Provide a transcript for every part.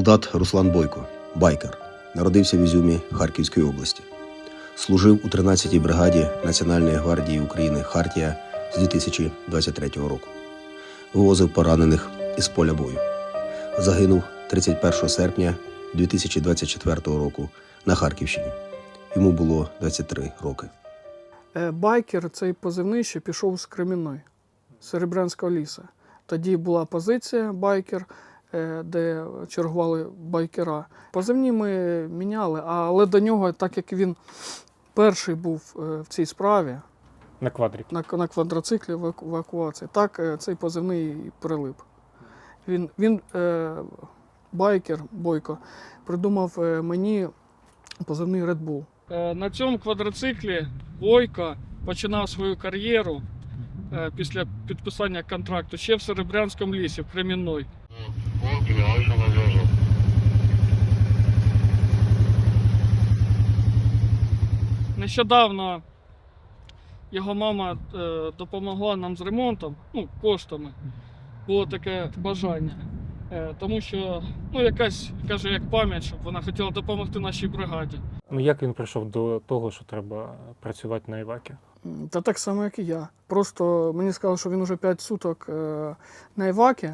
Солдат Руслан Бойко, байкер, народився в Ізюмі Харківської області. Служив у 13-й бригаді Національної гвардії України Хартія з 2023 року. Вивозив поранених із поля бою. Загинув 31 серпня 2024 року на Харківщині. Йому було 23 роки. Е, Байкер цей позивний ще пішов з Кремінної, з Серебрянського лісу. Тоді була позиція байкер, де чергували байкера. Позивні ми міняли, але до нього, так як він перший був е, в цій справі, На квадрик. на, на квадроциклі в евакуації, так е, цей позивний і прилип. Він, він е, байкер Бойко, придумав е, мені позивний Red Bull. Е, на цьому квадроциклі Бойко починав свою кар'єру е, після підписання контракту ще в Серебрянському лісі, в Нещодавно його мама е, допомогла нам з ремонтом, ну, коштами. Було таке бажання. Е, тому що, ну, якась, каже, як пам'ять, щоб вона хотіла допомогти нашій бригаді. Ну як він прийшов до того, що треба працювати на Івакі? Та так само, як і я. Просто мені сказали, що він уже 5 суток е, на Івакі.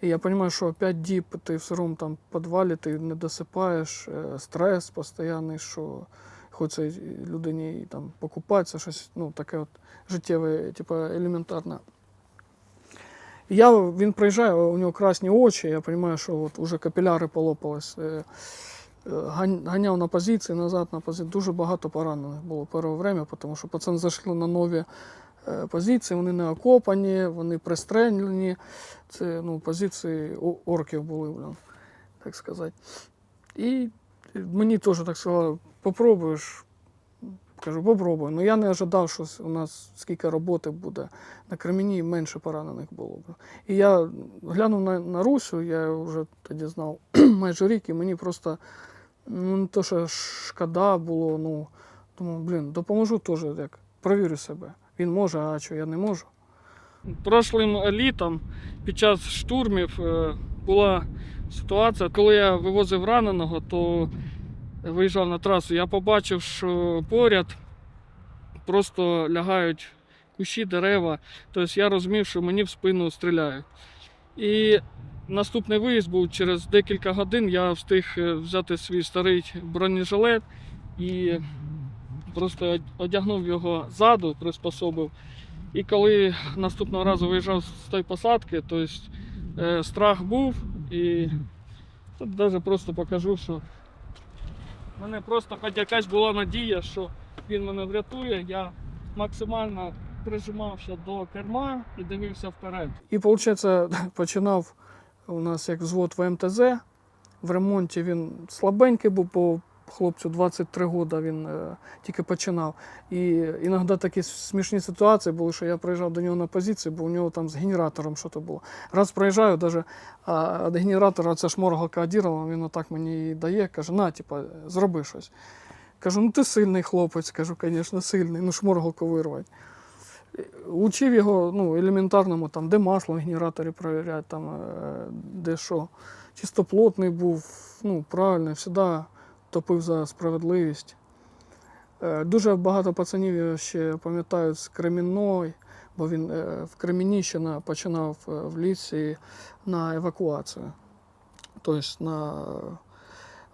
І я розумію, що 5 діб ти в сирому там підвалі, ти не досипаєш, е, стрес постійний, що хочеться і людині там покупатися, щось ну, таке от життєве, типу, елементарне. Я, він приїжджає, у нього красні очі, я розумію, що от уже капіляри полопались. Е, гань- Ганяв на позиції, назад на позиції. Дуже багато поранених було перше время, тому що пацани зайшли на нові позиції, вони не окопані, вони пристрелені. Це ну, позиції орків були, блін, так сказати. І мені теж так сказали, попробуєш. Кажу, попробуй. Ну я не ожидав, що у нас скільки роботи буде. На Кремені менше поранених було. І я глянув на, на Русю, я вже тоді знав майже рік, і мені просто ну, не то, що шкода було, ну, думаю, блін, допоможу теж, як провірю себе. Він може, а що я не можу. Прошлим літом під час штурмів е, була ситуація, коли я вивозив раненого, то виїжджав на трасу, я побачив, що поряд просто лягають кущі, дерева. Тобто я розумів, що мені в спину стріляють. І наступний виїзд був через декілька годин. Я встиг е, взяти свій старий бронежилет і просто одягнув його ззаду, приспособив. І коли наступного разу виїжджав з тої посадки, то е, страх був. І навіть просто покажу, що в мене просто хоч якась була надія, що він мене врятує. Я максимально прижимався до керма і дивився вперед. І виходить, починав у нас як взвод в МТЗ. В ремонті він слабенький був по хлопцю 23 роки він е, тільки починав. І іноді такі смішні ситуації були, що я приїжджав до нього на позицію, бо у нього там з генератором щось було. Раз проїжджаю, а від генератора ця шморгалка одірвала, він отак мені і дає, каже, на, типа, зроби щось. Кажу, ну ти сильний хлопець, кажу, звісно, сильний, ну шморгалку вирвати. Учив його ну, елементарному, там, де масло в генераторі перевіряти, там, е, де що. Чистоплотний був, ну, правильно, завжди топив за справедливість. Е, Дуже багато пацанів я ще пам'ятають з Кремінної, бо він е, в Креміні ще починав е, в лісі на евакуацію. Тобто на,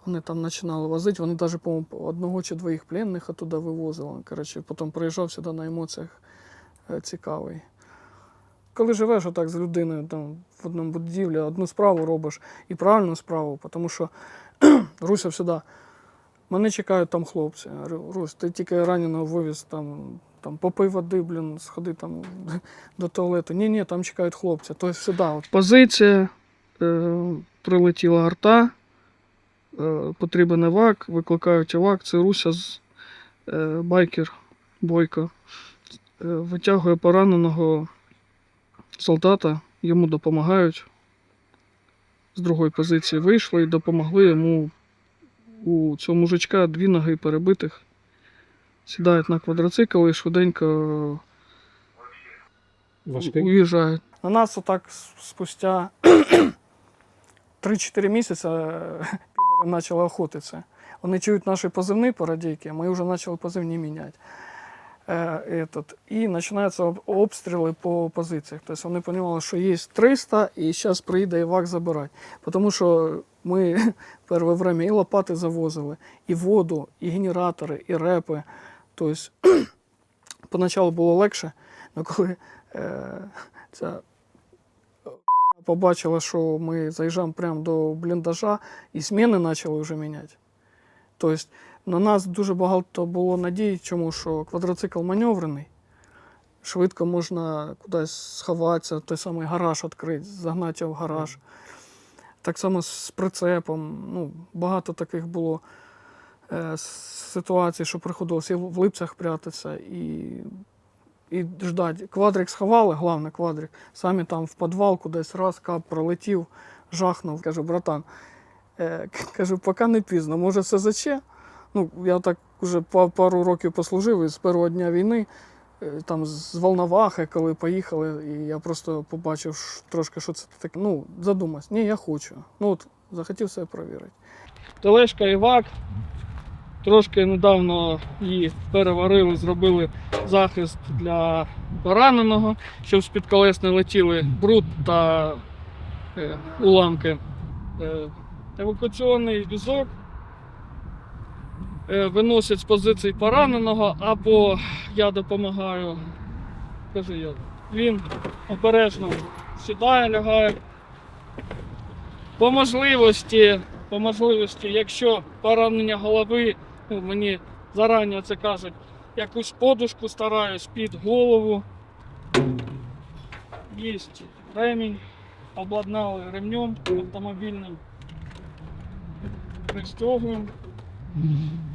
вони там починали возити, вони навіть, по-моєму, одного чи двоїх пленних оттуда вивозили. Коротше, потім приїжджав сюди на емоціях цікавий. Коли живеш отак з людиною там, в одному будівлі, одну справу робиш і правильну справу, тому що Руся сюди. Мене чекають там хлопці. Русь, ти тільки раненого вивіз там, там попий води, блін, сходи там до туалету. Ні, ні, там чекають хлопці. Тобто сюди. От. Позиція, е, прилетіла арта, е, потрібен евак, викликають евак. Це Руся з е, байкер Бойко. Е, витягує пораненого солдата, йому допомагають. З другої позиції вийшли і допомогли йому у цього мужичка дві ноги перебитих. Сідають на квадроцикл і швиденько Важкий. уїжджають. На нас отак спустя 3-4 місяці е, почали охотитися. Вони чують наші позивні по радійки, ми вже почали позивні міняти. Е, этот, і починаються об- обстріли по позиціях. Тобто вони розуміли, що є 300 і зараз прийде івак забирати. Тому що ми перше время і лопати завозили, і воду, і генератори, і репи. Тобто поначалу було легше, але коли е, ця побачила, що ми заїжджаємо прямо до бліндажа, і зміни почали вже міняти. Тобто на нас дуже багато було надій, чому що квадроцикл маневрений. Швидко можна кудись сховатися, той самий гараж відкрити, загнати в гараж. Так само з прицепом. Ну, багато таких було е, ситуацій, що приходилося в липцях прятатися, і, і ждати. Квадрик сховали, головне квадрик, самі там в підвал кудись раз кап пролетів, жахнув. Кажу, братан, е, кажу, поки не пізно, може СЗЧ? Ну, я так вже пару років послужив і з першого дня війни, е, там з Волновахи, коли поїхали, і я просто побачив трошки, що це таке. Ну, задумався, ні, я хочу. Ну от захотів себе перевірити. Тележка Івак. Трошки недавно її переварили, зробили захист для пораненого, щоб з-під колес не летіли бруд та е, уламки. Е, евакуаційний візок виносять з позицій пораненого, або я допомагаю. Кажи я. Він обережно сідає, лягає. По можливості, по можливості, якщо поранення голови, ну, мені зарані це кажуть, якусь подушку стараюсь під голову. Є ремінь, обладнали ремнем автомобільним. Пристегуємо.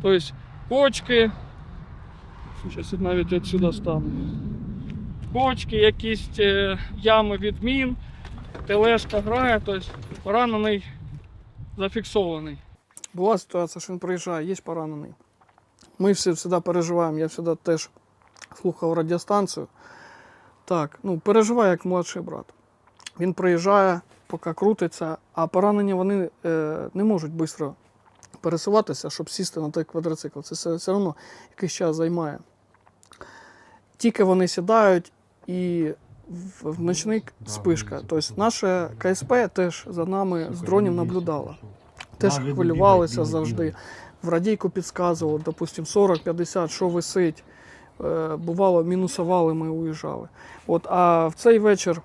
Тобто кочки. Зараз навіть відсюди стану. Кочки, якісь е, ями від мін, тележка грає, тобто поранений зафіксований. Була ситуація, що він приїжджає, є поранений. Ми всі завжди переживаємо, я завжди теж слухав радіостанцію. Так, ну переживаю як молодший брат. Він приїжджає, поки крутиться, а поранені вони е, не можуть швидко пересуватися, щоб сісти на той квадроцикл. Це все, все одно якийсь час займає. Тільки вони сідають і в, в ночний спишка. Тобто наше КСП теж за нами з дронів наблюдало. Теж хвилювалися завжди. В радійку підказували, допустим, 40-50, що висить. Е, Бувало, мінусували, ми уїжджали. От, а в цей вечір,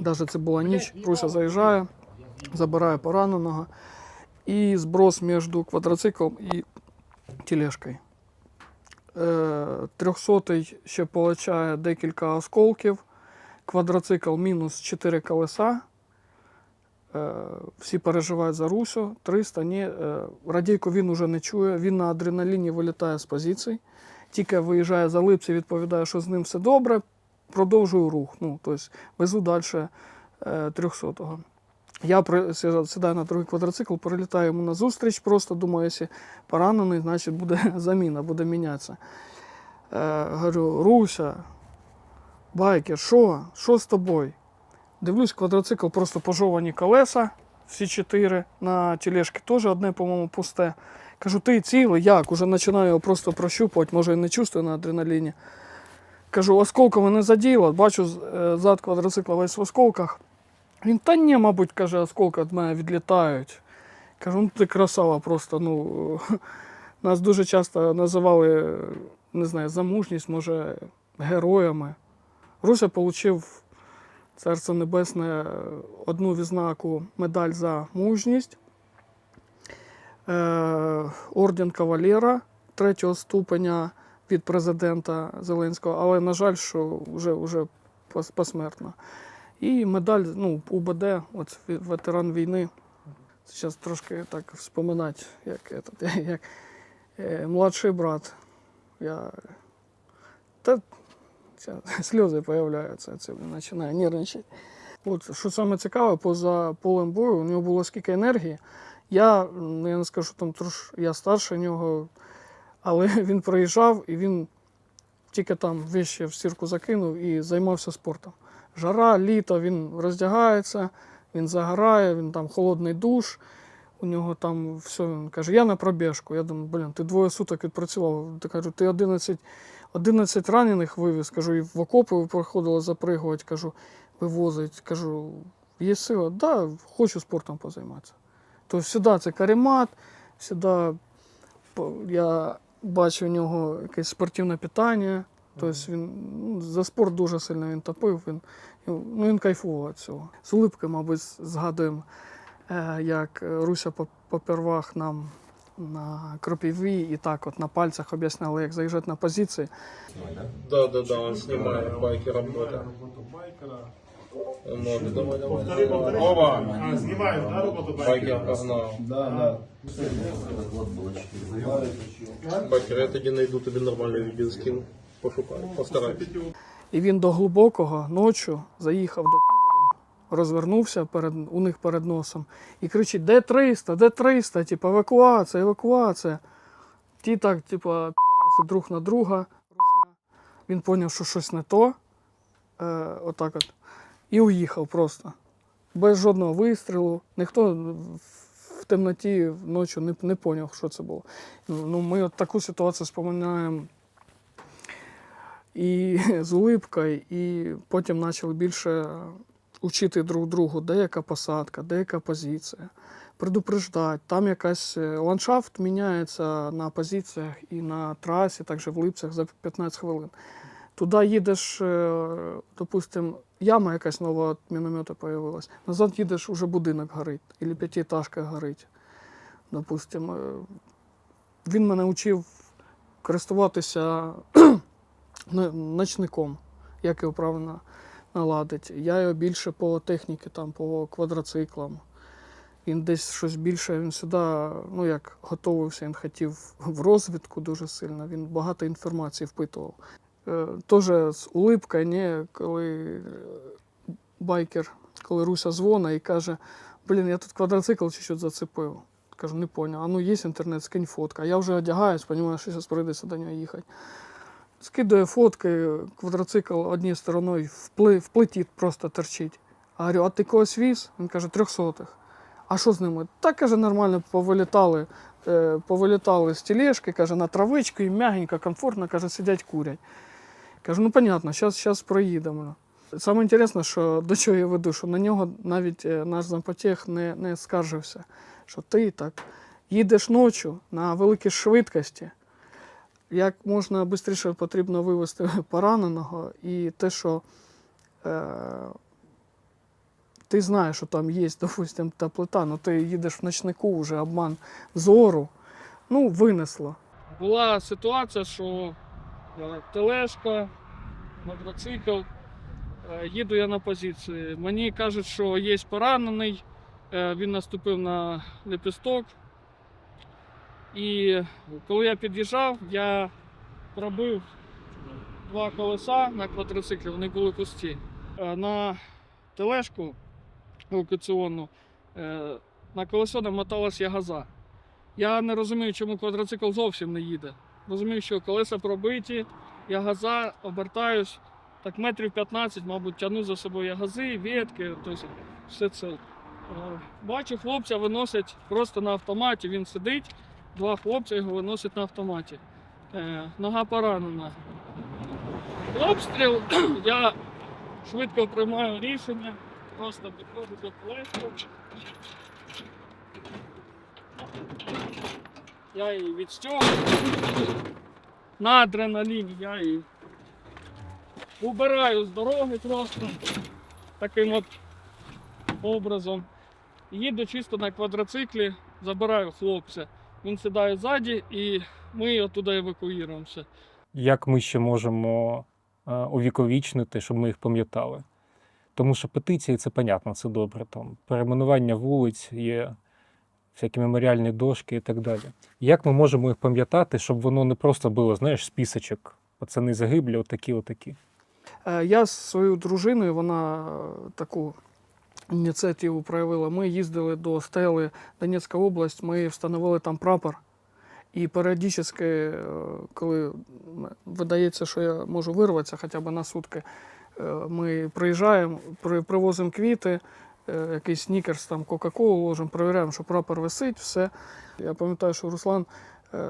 навіть це була ніч, Руся заїжджає, забирає пораненого і зброс між квадроциклом і тележкою. Е, Трьохсотий ще получає декілька осколків, квадроцикл мінус 4 колеса. Е, Всі переживають за Русю, 300, ні. Е, Радійку він уже не чує, він на адреналіні вилітає з позицій. Тільки виїжджає за липці, відповідає, що з ним все добре, продовжую рух. Ну, тобто везу далі 300-го. Я сідаю на другий квадроцикл, прилітаю йому на зустріч, просто думаю, якщо поранений, значить буде заміна, буде мінятися. Е, говорю, Руся, байкер, що? Що з тобою? Дивлюсь, квадроцикл просто пожовані колеса, всі чотири. На тележці теж одне, по-моєму, пусте. Кажу, ти цілий, як? Уже починаю його просто прощупувати, може і не чувствую на адреналіні. Кажу, осколками не заділо, бачу е, зад квадроцикла весь в осколках. Він, та ні, мабуть, каже, осколки від мене відлітають. Кажу, ну ти красава просто. Ну, нас дуже часто називали, не знаю, за мужність, може, героями. Руся отримав Царство Небесне одну відзнаку медаль за мужність, е, орден кавалера третього ступеня від президента Зеленського, але, на жаль, що вже, вже посмертно. І медаль, ну, УБД, от ветеран війни. Зараз трошки так вспоминати, як, этот, як е, младший брат. Я, та, сльози з'являються, це починає нервничати. От, що саме цікаве, поза полем бою, у нього було скільки енергії. Я, я не скажу, там трош, я старше нього, але він приїжджав і він тільки там вище в стірку закинув і займався спортом. Жара, літо, він роздягається, Він загорає, він там холодний душ, у нього там все. Він каже, я на пробіжку. Я думаю, блін, ти двоє суток відпрацював. Ти кажу, ти 11, 11 ранених вивіз, кажу, і в окопи приходило запригувати, кажу, вивозить. Кажу, є сила, да, хочу спортом позайматися. Тобто сюди це каремат, сюди я бачу у нього якесь спортивне питання. Тобто він ну, за спорт дуже сильно він топив. Він, ну, він кайфував від цього. З улипки, мабуть, згадуємо, е, як Руся по- попервах нам на кропіві і так от на пальцях об'ясняли, як заїжджати на позиції. Да, да, да, он снимает байки работа. Ну, давай, давай. Повтори, повтори. Оба! А, знімаю, да, роботу Байкер байкера? погнал. Байкер, я тоді найду тобі нормальний відео скину. Пошукай, постарайся. І він до глибокого ночі заїхав до підерів, розвернувся перед, у них перед носом і кричить: де 300, де 300, типу, евакуація, евакуація. Ті так, підараси друг на друга. Він зрозумів, що щось не то. Е, отак от. І уїхав просто. Без жодного вистрілу. Ніхто в темноті ночі не, не що це було. Ну, ну, ми от таку ситуацію споминаємо і з улипкою, і потім почали більше учити друг другу, де яка посадка, де яка позиція, предупреждати. Там якась е, ландшафт міняється на позиціях і на трасі, також в липцях за 15 хвилин. Туди їдеш, е, допустимо, яма якась нова від міномета з'явилась. Назад їдеш, уже будинок горить, або п'ятиэтажка горить. Допустимо, е, він мене учив користуватися ночником, як його правильно наладити. Я його більше по техніці, там, по квадроциклам. Він десь щось більше, він сюди, ну як готувався, він хотів в розвідку дуже сильно, він багато інформації впитував. Е, Теж з улипкою, ні, коли байкер, коли Руся дзвонить і каже, блін, я тут квадроцикл чуть-чуть зацепив. Кажу, не поняв. А ну є інтернет, скинь фотка. Я вже одягаюсь, розумію, що зараз прийдеться до нього їхати. Скидує фотки, квадроцикл однією стороною в, плиті просто торчить. А говорю, а ти когось віз? Він каже, трьохсотих. А що з ними? Так, каже, нормально повилітали, е, повилітали з тележки, каже, на травичку і м'ягенько, комфортно, каже, сидять курять. Кажу, ну понятно, зараз, зараз проїдемо. Саме інтересне, що до чого я веду, що на нього навіть е, наш зампотех не, не скаржився, що ти так їдеш ночі на великій швидкості, як можна швидше потрібно вивезти пораненого, і те, що е, ти знаєш, що там є, допустим, та плита, але ти їдеш в ночнику, вже обман зору, ну, винесло. Була ситуація, що е, тележка, мотоцикл, е, їду я на позиції. Мені кажуть, що є поранений, е, він наступив на лепісток. І коли я під'їжджав, я пробив два колеса на квадроциклі, вони були пусті. Е, На тележку евакуаційну е, на колесо намоталась ягоза. Я не розумію, чому квадроцикл зовсім не їде. Розумію, що колеса пробиті, ягоза, обертаюсь, так метрів 15, мабуть, тягну за собою ягози, ветки, тобто все це. Е, Бачу, хлопця виносять просто на автоматі, він сидить, два хлопця його виносять на автоматі. Е, Нога поранена. Обстріл, я швидко приймаю рішення, просто підходжу до колеса. Я її відстягую. На адреналіні я її убираю з дороги просто таким от образом. Їду чисто на квадроциклі, забираю хлопця. Він сідає ззаді і ми оттуда евакуюємося. Як ми ще можемо е, увіковічнити, щоб ми їх пам'ятали? Тому що петиції це понятно, це добре. Там перейменування вулиць є всякі меморіальні дошки і так далі. Як ми можемо їх пам'ятати, щоб воно не просто було, знаєш, списочок, пацани загиблі, отакі, отакі. Е, Я з своєю дружиною, вона е, таку ініціативу проявила. Ми їздили до Стели, Донецька область, ми встановили там прапор. І періодично, е, коли видається, що я можу вирватися хоча б на сутки, е, ми приїжджаємо, привозимо квіти, е, якийсь снікерс, там Кока-Колу ложимо, перевіряємо, що прапор висить, все. Я пам'ятаю, що Руслан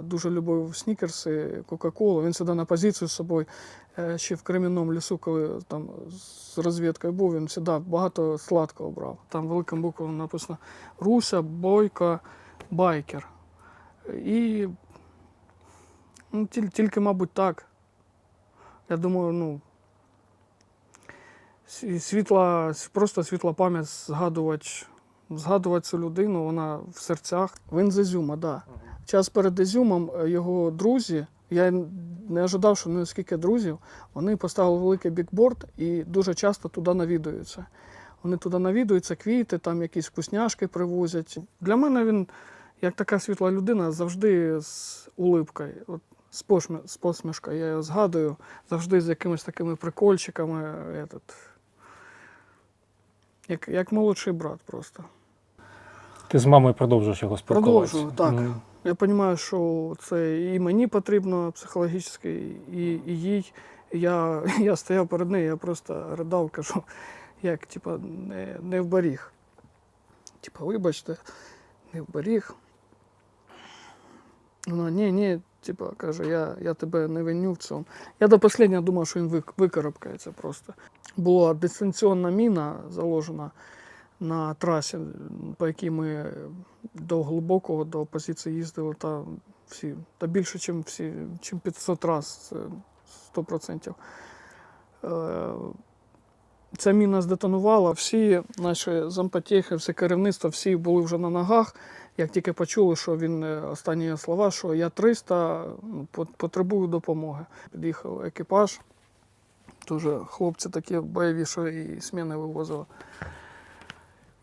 дуже любив снікерси, Кока-Колу. Він сюди на позицію з собою. е, Ще в Кремінному лісу, коли там з розвідкою був, він завжди багато сладкого брав. Там великим буквами написано Руся, Бойко, Байкер. І ну, тіль- тільки, мабуть, так. Я думаю, ну. Світла, просто світла пам'ять згадувати, згадувати цю людину, вона в серцях. Він з Ізюма, так. Да. Час перед Ізюмом е, його друзі, я не ожидав, що не скільки друзів, вони поставили великий бікборд і дуже часто туди навідуються. Вони туди навідуються, квіти, там якісь вкусняшки привозять. Для мене він, як така світла людина, завжди з улипкою, от, з, посмі, з посмішкою. Я його згадую, завжди з якимись такими прикольчиками. Этот, як, як молодший брат просто. Ти з мамою продовжуєш його спілкуватися? Продовжую, так. Мгм. Я розумію, що це і мені потрібно психологічно, і, і їй. Я, я стояв перед нею, я просто ридав, кажу, як типа, не, не вберіг. Типа, вибачте, не вберіг. Вона, ні, ні, типа, каже, я, я тебе не виню в цьому. Я до останнього думав, що він вик- викарабкається просто. Була дистанційна міна заложена на трасі, по якій ми до глибокого, до позиції їздили, та всі, та більше, ніж всі, чим 500 раз, це 100%. Е, Ця міна здетонувала, всі наші зампотєхи, все керівництво, всі були вже на ногах. Як тільки почули, що він е, останні слова, що я 300, ну, потребую допомоги. Під'їхав екіпаж. Дуже хлопці такі бойові, що і сміни вивозили.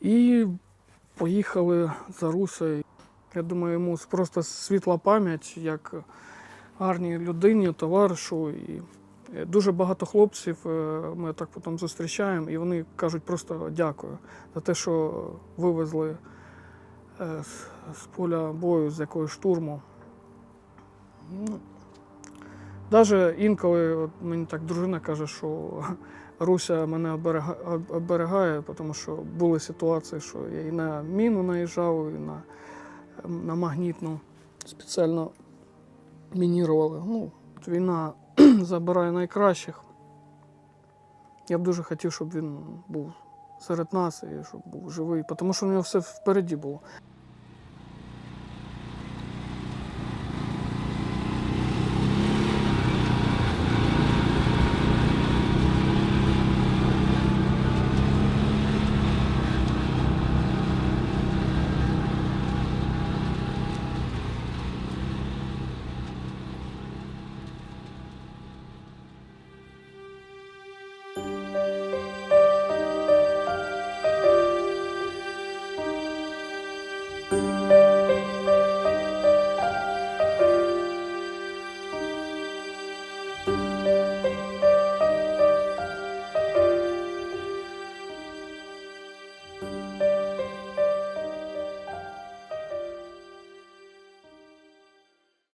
І поїхали за Русою. Я думаю, йому просто світла пам'ять, як гарній людині, товаришу. І е, дуже багато хлопців е, ми так потім зустрічаємо, і вони кажуть просто дякую за те, що вивезли е, з, поля бою, з якогось штурму. Ну, Навіть інколи от мені так дружина каже, що Руся мене оберігає, тому що були ситуації, що я і на міну наїжджав, і на, на магнітну спеціально мінірували. Ну, війна забирає найкращих. Я б дуже хотів, щоб він був серед нас і щоб був живий, тому що у нього все впереді було.